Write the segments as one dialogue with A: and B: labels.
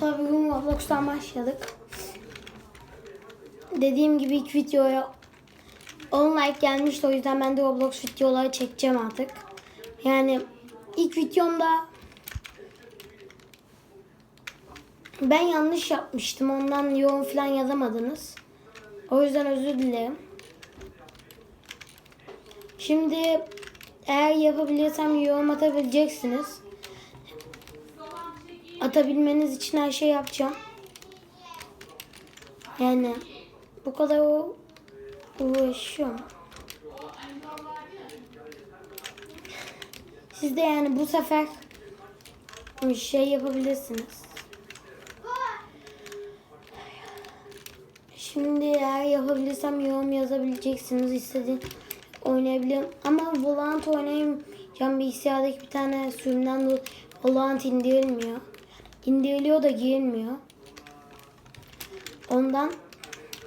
A: Sonra bugün Roblox'tan başladık. Dediğim gibi ilk videoya 10 like gelmişti o yüzden ben de Roblox videoları çekeceğim artık. Yani ilk videomda ben yanlış yapmıştım. Ondan yorum falan yazamadınız. O yüzden özür dilerim. Şimdi eğer yapabilirsem yorum atabileceksiniz. Atabilmeniz için her şey yapacağım. Yani bu kadar o uğraşıyorum. Siz de yani bu sefer şey yapabilirsiniz. Şimdi eğer yapabilirsem yorum yazabileceksiniz. İstediğin oynayabilirim. Ama Volant oynayamayacağım. Bilgisayardaki bir tane sürümden dolayı Volant indirilmiyor. İndiriliyor da girilmiyor. Ondan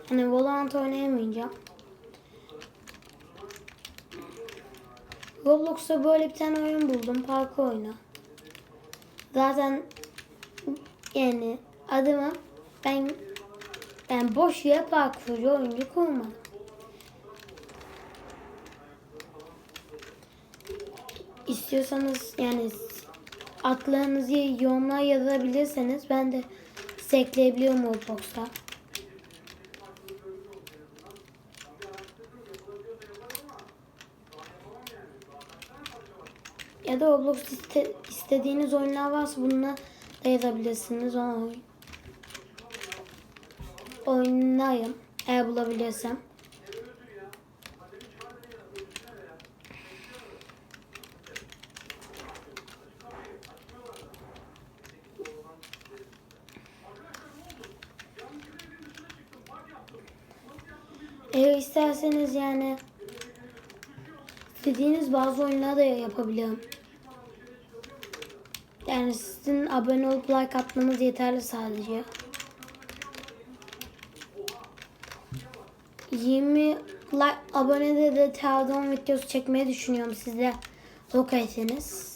A: hani Volant oynayamayacağım. Roblox'ta böyle bir tane oyun buldum. Parkur oyunu. Zaten yani adımı ben ben boş yere parkurcu oyuncu kurmadım. İstiyorsanız yani adlarınızı yorumlara yazabilirseniz ben de size ekleyebiliyorum Roblox'ta. Ya da Roblox iste- istediğiniz oyunlar varsa bununla da yazabilirsiniz. O oyun. Oynayayım eğer bulabilirsem. Eğer isterseniz yani istediğiniz bazı oyunlar da yapabiliyorum. Yani sizin abone olup like atmanız yeterli sadece. 20 like abonede de televizyon videosu çekmeyi düşünüyorum sizle lokaliteniz.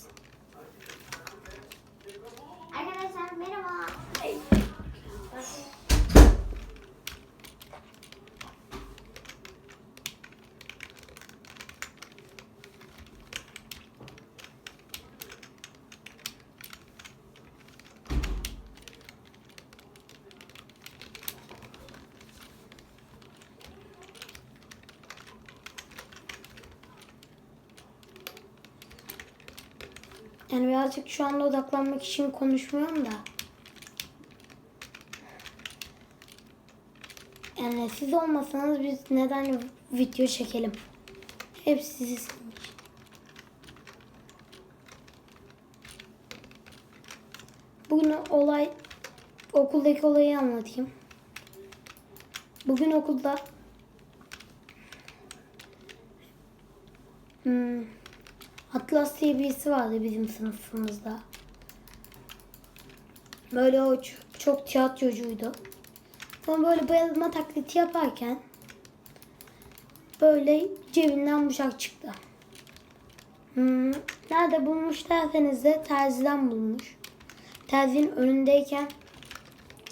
A: Yani birazcık şu anda odaklanmak için konuşmuyorum da. Yani siz olmasanız biz neden video çekelim? Hepsi sizin için. Bugün olay okuldaki olayı anlatayım. Bugün okulda hmm, Atlas diye birisi vardı bizim sınıfımızda. Böyle o ç- çok tiyatrocuydu. Sonra böyle bayılma taklidi yaparken böyle cebinden bıçak çıktı. Hmm, nerede bulmuş derseniz de terziden bulmuş. Terzinin önündeyken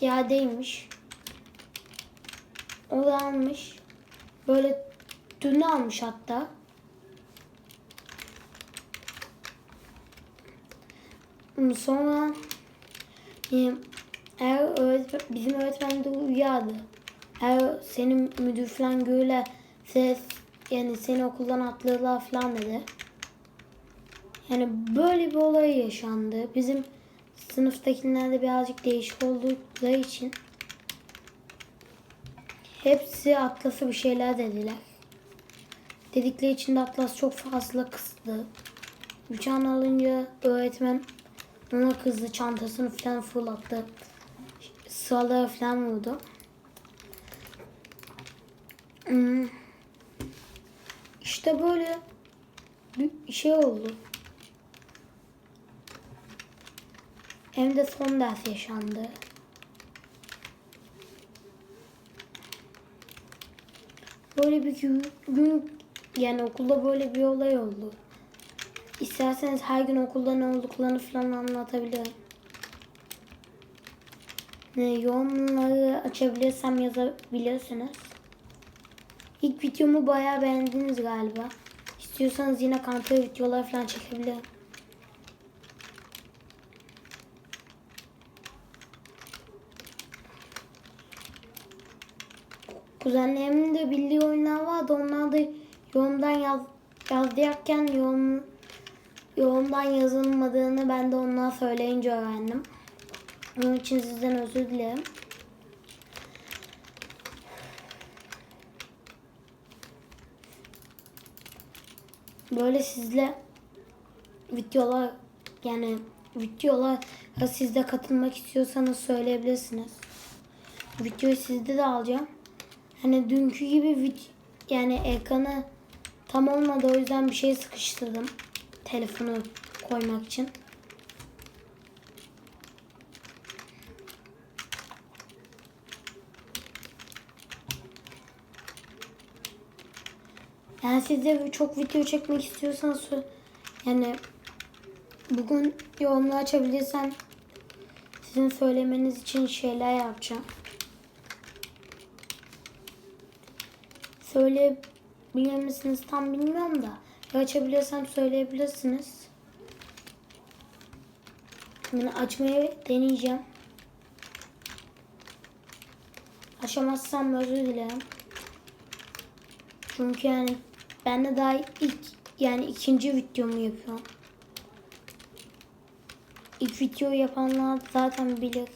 A: yerdeymiş. O da almış. Böyle dün almış hatta. Sonra eğer bizim öğretmen de uyardı. Eğer senin müdür falan görürlerse yani seni okuldan atlarlar falan dedi. Yani böyle bir olay yaşandı. Bizim sınıftakiler de birazcık değişik oldukları için hepsi Atlas'a bir şeyler dediler. Dedikleri için de Atlas çok fazla kızdı. Bıçağını alınca öğretmen ona kızdı çantasını falan fırlattı. Sıralara falan vurdu. Hmm. İşte böyle bir şey oldu. Hem de son ders yaşandı. Böyle bir gün, gün yani okulda böyle bir olay oldu. İsterseniz her gün okulda ne olduklarını falan anlatabilirim. e, yorumları açabilirsem yazabilirsiniz. İlk videomu bayağı beğendiniz galiba. İstiyorsanız yine kanka videolar falan çekebilirim. Kuzenlerimin de bildiği oyunlar vardı. Onlar da yorumdan yaz, yazdıkken yorum, yorumdan yazılmadığını ben de onlara söyleyince öğrendim. Onun için sizden özür dilerim. Böyle sizle videolar yani videolar siz de katılmak istiyorsanız söyleyebilirsiniz. Videoyu sizde de alacağım. Hani dünkü gibi yani ekranı tam olmadı o yüzden bir şey sıkıştırdım. Telefonu koymak için. Yani siz çok video çekmek istiyorsanız yani bugün yorumları açabilirsem sizin söylemeniz için şeyler yapacağım. Söyleyebilir misiniz tam bilmiyorum da. Açabilirsem söyleyebilirsiniz. Şimdi açmayı deneyeceğim. Açamazsam özür dilerim. Çünkü yani ben de daha ilk yani ikinci videomu yapıyorum. İlk videoyu yapanlar zaten bilir.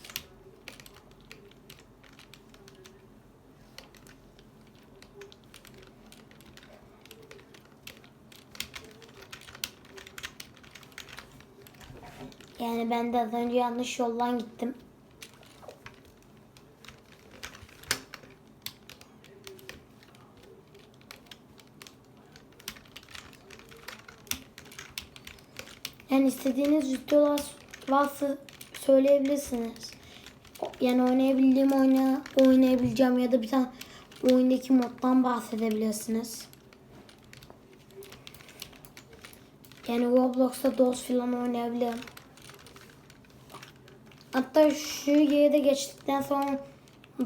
A: Yani ben de az önce yanlış yoldan gittim. Yani istediğiniz videolar varsa söyleyebilirsiniz. Yani oynayabildiğim oyna, oynayabileceğim ya da bir tane oyundaki moddan bahsedebilirsiniz. Yani Roblox'ta DOS falan oynayabilirim. Hatta şu yere de geçtikten sonra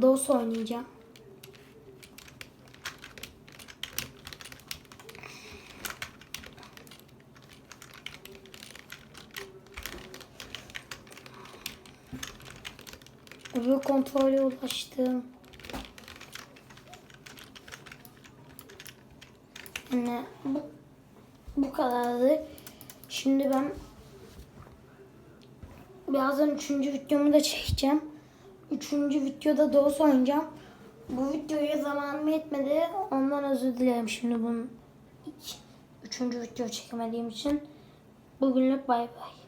A: DOS oynayacağım. Öbür kontrole ulaştım. Yani bu, bu kadardı. Şimdi ben birazdan üçüncü videomu da çekeceğim. Üçüncü videoda DOS oynayacağım. Bu videoya zamanım yetmedi. Ondan özür dilerim şimdi bunun üçüncü video çekemediğim için. Bugünlük bay bay.